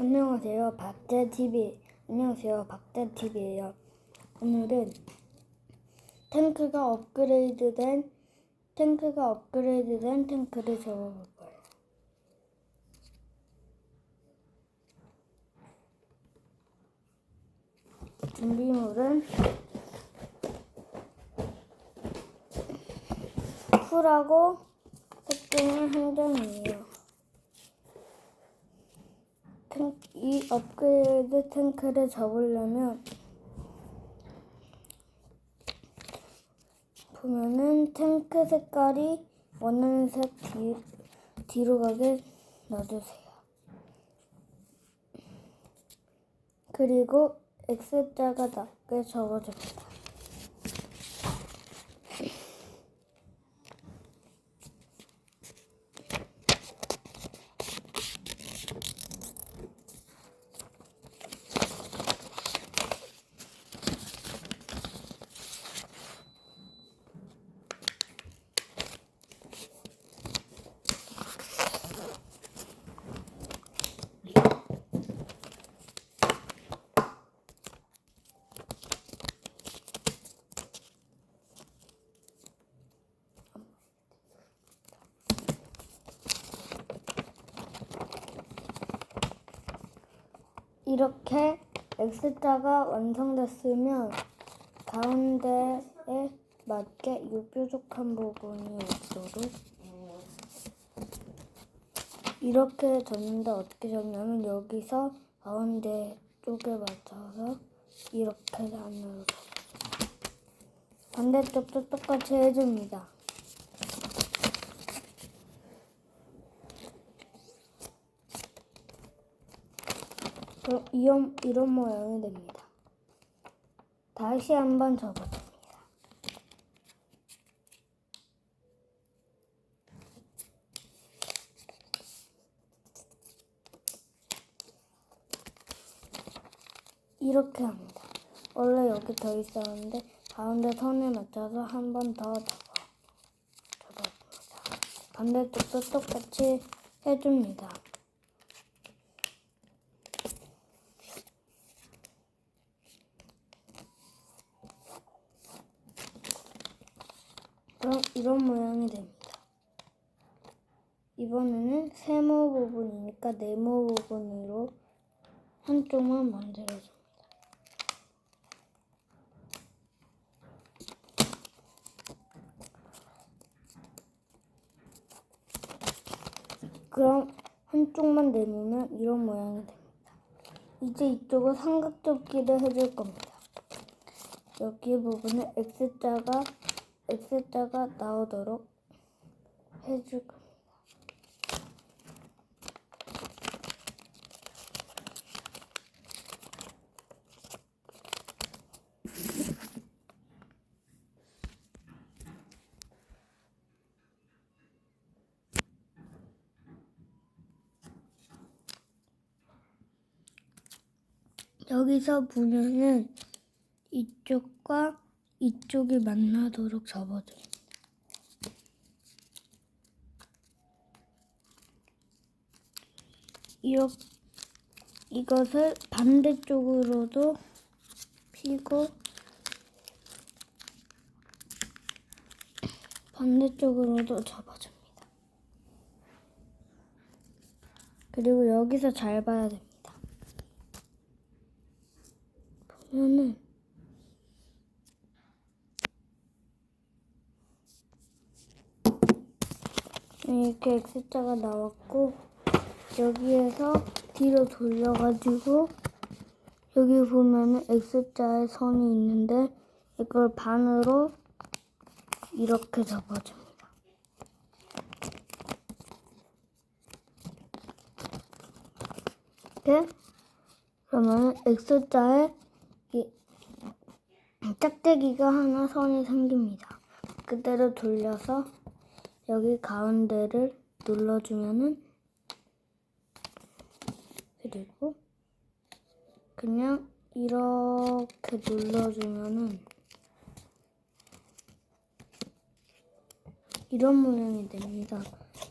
안녕하세요. 박재TV. 안녕하세요. 박재TV예요. 오늘은 탱크가 업그레이드된 탱크가 업그레이드된 탱크를 적어볼 거예요. 준비물은 풀하고 색종이 한 장이에요. 탱- 이 업그레이드 탱크를 접으려면 보면은 탱크 색깔이 원하는 색 뒤, 뒤로 가게 놔주세요. 그리고 X자가 낮게 접어줍니다. 이렇게 X자가 완성됐으면 가운데에 맞게 유뾰족한 부분이 없도록 이렇게 졌는데 어떻게 졌냐면 여기서 가운데 쪽에 맞춰서 이렇게 안으로. 반대쪽도 똑같이 해줍니다. 이런, 이런 모양이 됩니다. 다시 한번 접어줍니다. 이렇게 합니다. 원래 여기 더 있었는데 가운데 선에 맞춰서 한 번 더 접어 접어줍니다. 반대쪽도 똑같이 해줍니다. 그럼 이런 모양이 됩니다. 이번에는 세모 부분이니까 네모 부분으로 한쪽만 만들어줍니다. 그럼 한쪽만 내밀면 이런 모양이 됩니다. 이제 이쪽은 삼각접기를 해줄 겁니다. 여기 부분에 X자가 X자가 나오도록 해줄 겁니다. 여기서 보면은 이쪽과 이쪽이 만나도록 접어줘요. 이렇게 이것을 반대쪽으로도 피고 반대쪽으로도 접어줍니다. 그리고 여기서 잘 봐야 됩니다. 보면은 이렇게 X자가 나왔고 여기에서 뒤로 돌려가지고 여기 보면은 X자의 선이 있는데 이걸 반으로 이렇게 접어줍니다. 이렇게 그러면은 X자에 이 짝대기가 하나 선이 생깁니다. 그대로 돌려서 여기 가운데를 눌러주면은 그리고 그냥 이렇게 눌러주면은 이런 모양이 됩니다.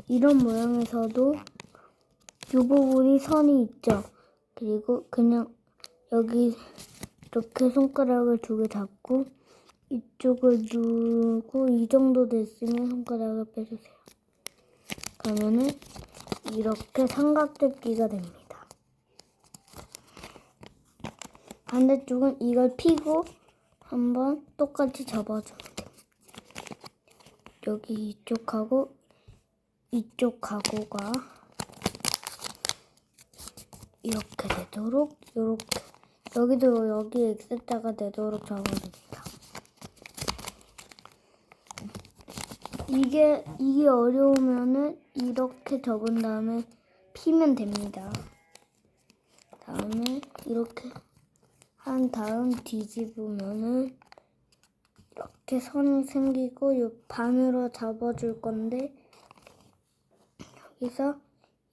이런 모양에서도 이 부분이 선이 있죠. 그리고 그냥 여기 이렇게 손가락을 두 개 잡고 이쪽을 누르고 이 정도 됐으면 손가락을 빼주세요. 그러면은 이렇게 삼각대끼가 됩니다. 반대쪽은 이걸 피고 한번 똑같이 접어주면 돼요. 여기 이쪽하고 이쪽하고가 이렇게 되도록 이렇게 여기도 여기 X자가 되도록 접어줍니다. 이게 이게 어려우면은 이렇게 접은 다음에 피면 됩니다. 다음에 이렇게 한 다음 뒤집으면은 이렇게 선이 생기고 요 반으로 잡아줄 건데 여기서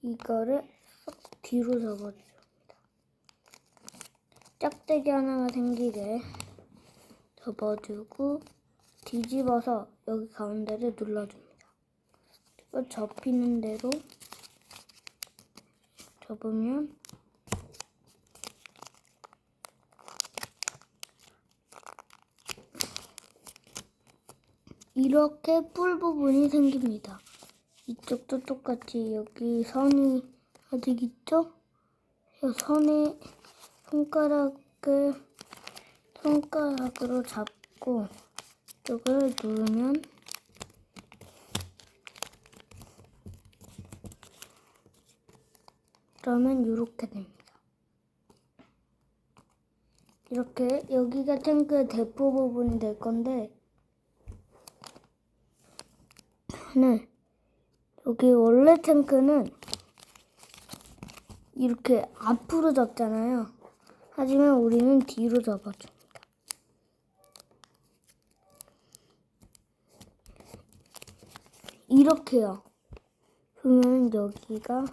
이거를 쏙 뒤로 접어줍니다. 짝대기 하나가 생기게 접어주고 뒤집어서 여기 가운데를 눌러줍니다. 그리고 접히는 대로 접으면 이렇게 뿔 부분이 생깁니다. 이쪽도 똑같이 여기 선이 아직 있죠? 이 선에 손가락을 손가락으로 잡고 이쪽을 누르면 그러면 이렇게 됩니다. 이렇게 여기가 탱크의 대포 부분이 될 건데 네. 여기 원래 탱크는 이렇게 앞으로 접잖아요. 하지만 우리는 뒤로 접어줍니다. 이렇게요. 그러면 여기가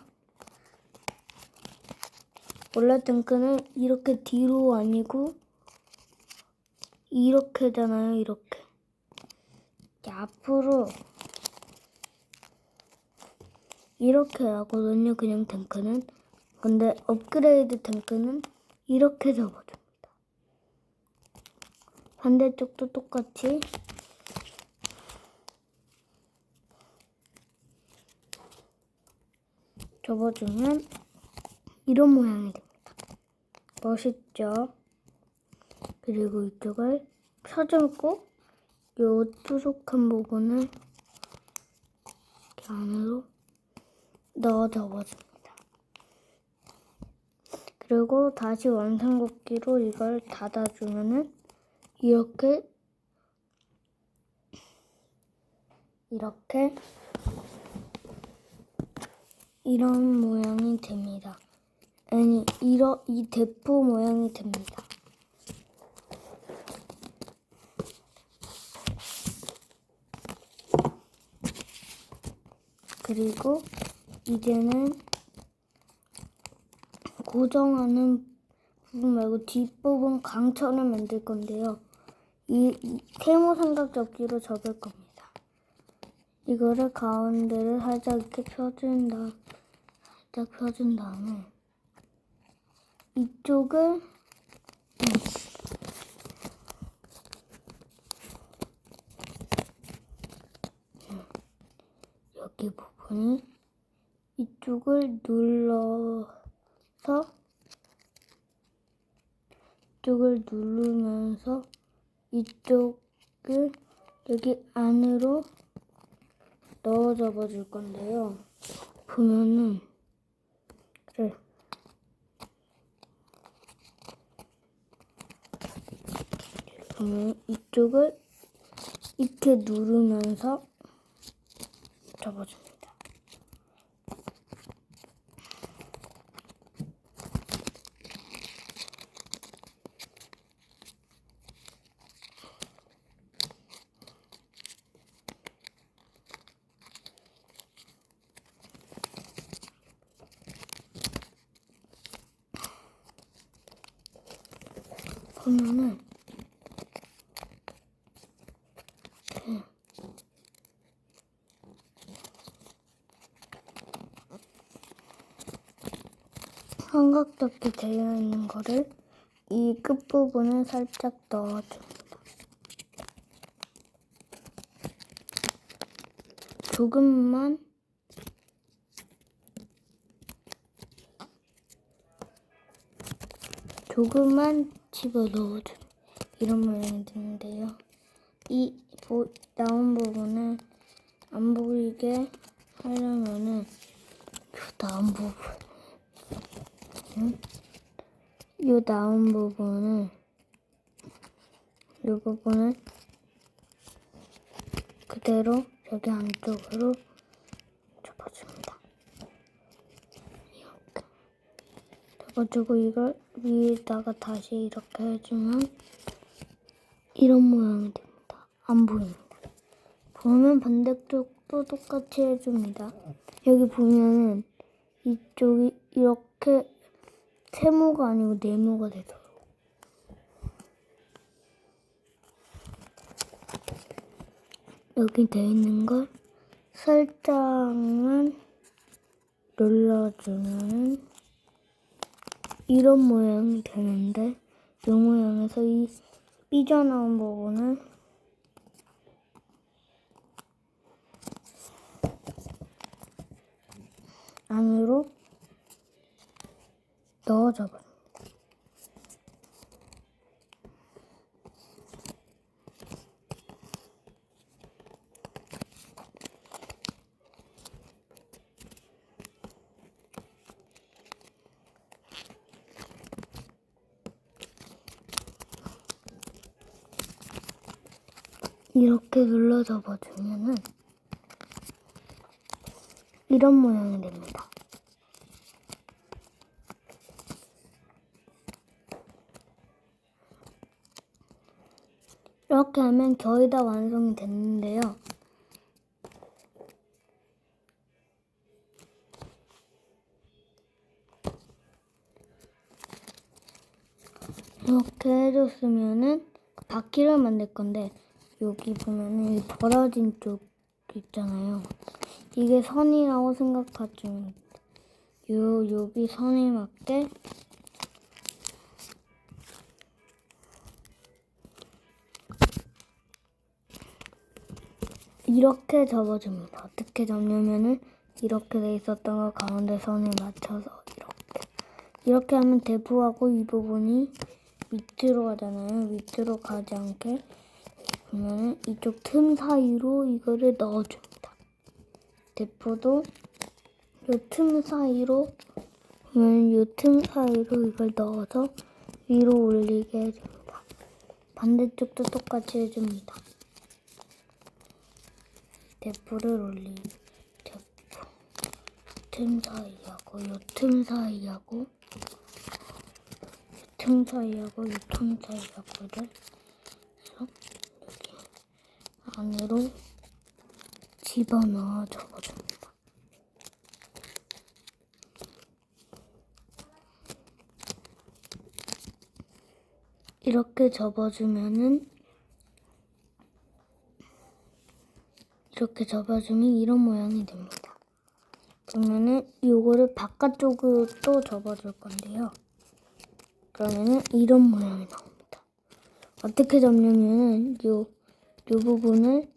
원래 탱크는 이렇게 뒤로 아니고 이렇게잖아요. 이렇게. 이렇게 앞으로 이렇게 하거든요. 그냥 탱크는. 근데 업그레이드 탱크는 이렇게 접어줍니다. 반대쪽도 똑같이 접어주면 이런 모양이 됩니다. 멋있죠? 그리고 이쪽을 펴주고 요 뾰족한 부분을 이렇게 안으로 넣어 접어줍니다. 그리고 다시 원상복귀로 이걸 닫아주면은 이렇게 이렇게 이런 모양이 됩니다. 아니 이러 이 대포 모양이 됩니다. 그리고 이제는 고정하는 부분 말고 뒷부분 강천을 만들 건데요. 이, 이 세모 삼각접기로 접을 겁니다. 이거를 가운데를 살짝 이렇게 펴준 다음, 살짝 펴준 다음에 이쪽을 음, 여기 부분이 이쪽을 눌러 서 이쪽을 누르면서 이쪽을 여기 안으로 넣어 접어 줄 건데요. 보면은 그래 보면 이쪽을 이렇게 누르면서 접어줍니다. 보면은 삼각적게 되어 있는 거를 이 끝부분에 살짝 넣어줍니다. 조금만 조금만 집어 넣어줘 이런 모양이 되는데요. 이 보, 나온 부분을 안 보이게 하려면은 요 나온 부분 응? 요 나온 부분을 요 부분을 그대로 여기 안쪽으로 접어줍니다. 이렇게 접어주고 이걸 위에다가 다시 이렇게 해주면 이런 모양이 됩니다. 안 보입니다. 보면 반대쪽도 똑같이 해줍니다. 여기 보면은 이쪽이 이렇게 세모가 아니고 네모가 되도록 여기 돼 있는 걸 살짝만 눌러주면 이런 모양이 되는데 이 모양에서 이 삐져나온 부분을 안으로 넣어줘 봐. 이렇게 눌러 접어주면은 이런 모양이 됩니다. 이렇게 하면 거의 다 완성이 됐는데요. 이렇게 해줬으면은 바퀴를 만들 건데 여기 보면은 이 벌어진 쪽 있잖아요. 이게 선이라고 생각하시면 요 여기 선에 맞게 이렇게 접어줍니다. 어떻게 접냐면은 이렇게 돼 있었던 거 가운데 선에 맞춰서 이렇게 이렇게 하면 대부하고 이 부분이 밑으로 가잖아요. 밑으로 가지 않게 보면은 이쪽 틈 사이로 이거를 넣어줍니다. 대포도 요 틈 사이로 보면 요 틈 사이로 이걸 넣어서 위로 올리게 해줍니다. 반대쪽도 똑같이 해줍니다. 대포를 올리 대포 틈 사이하고 요틈 사이하고 틈 사이하고 이틈 사이하고를 여기 안으로 집어넣어 접어줍니다. 이렇게 접어주면은 이렇게 접어주면 이런 모양이 됩니다. 그러면은 요거를 바깥쪽으로 또 접어줄 건데요. 그러면은 이런 모양이 나옵니다. 어떻게 접냐면은 요, 요 부분을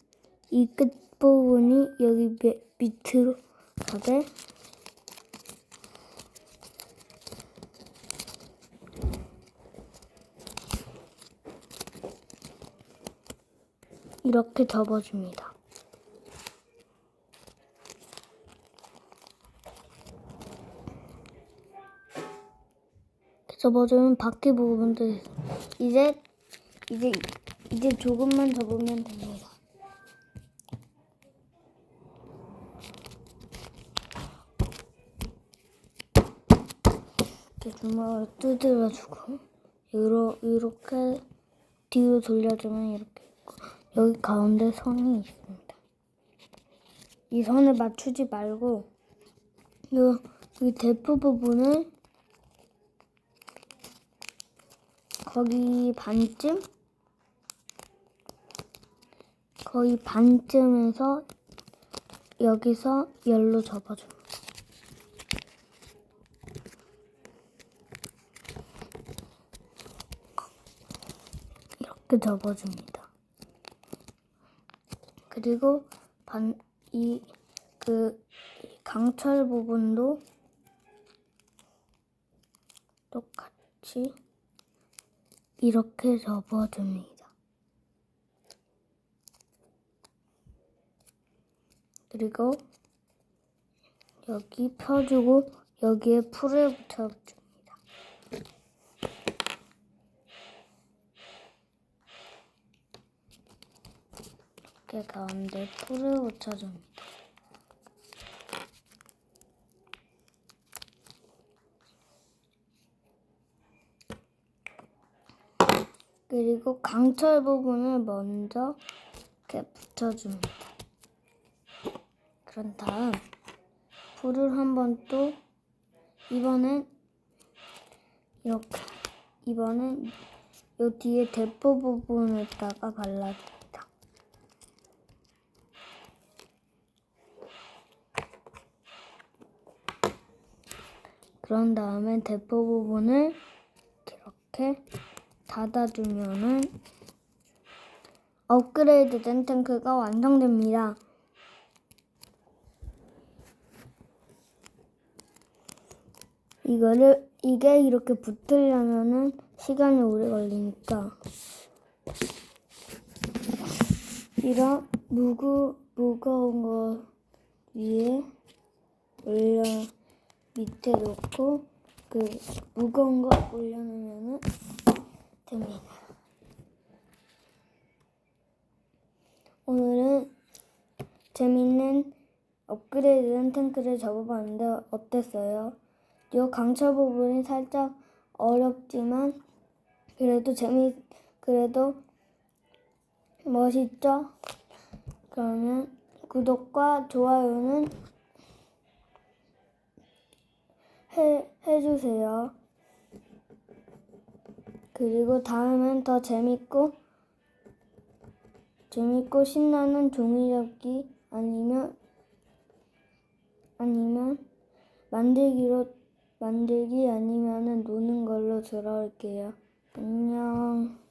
이 끝부분이 여기 밑- 밑으로 가게 이렇게 접어줍니다. 접어주면 바퀴 있어요. 이제 이제 이제 조금만 접으면 됩니다. 이렇게 주먹을 두드려주고 요러, 이렇게 뒤로 돌려주면 이렇게 있고 여기 가운데 선이 있습니다. 이 선을 맞추지 말고 요, 이 대포 부분을 거기 반쯤? 거의 반쯤에서 여기서 열로 접어줘. 이렇게 접어줍니다. 그리고 반, 이, 그, 강철 부분도 똑같이 이렇게 접어줍니다. 그리고 여기 펴주고 여기에 풀을 붙여줍니다. 이렇게 가운데 풀을 붙여줍니다. 그리고 강철 부분을 먼저 이렇게 붙여줍니다. 그런 다음 불을 한번 또 이번엔 이렇게 이번엔 요 뒤에 대포 부분에다가 발라줍니다. 그런 다음에 대포 부분을 이렇게 닫아주면은 업그레이드된 탱크가 완성됩니다. 이거를 이게 이렇게 붙으려면은 시간이 오래 걸리니까 이런 무거 무거운 거 위에 올려 밑에 놓고 그 무거운 거 올려놓으면은 됩니다. 오늘은 재밌는 업그레이드된 탱크를 접어봤는데 어땠어요? 이 강철 부분이 살짝 어렵지만 그래도 재미 그래도 멋있죠? 그러면 구독과 좋아요는 해, 해주세요. 그리고 다음엔 더 재밌고 재밌고 신나는 종이접기 아니면 아니면 만들기로 만들기 아니면은 노는 걸로 돌아올게요. 안녕.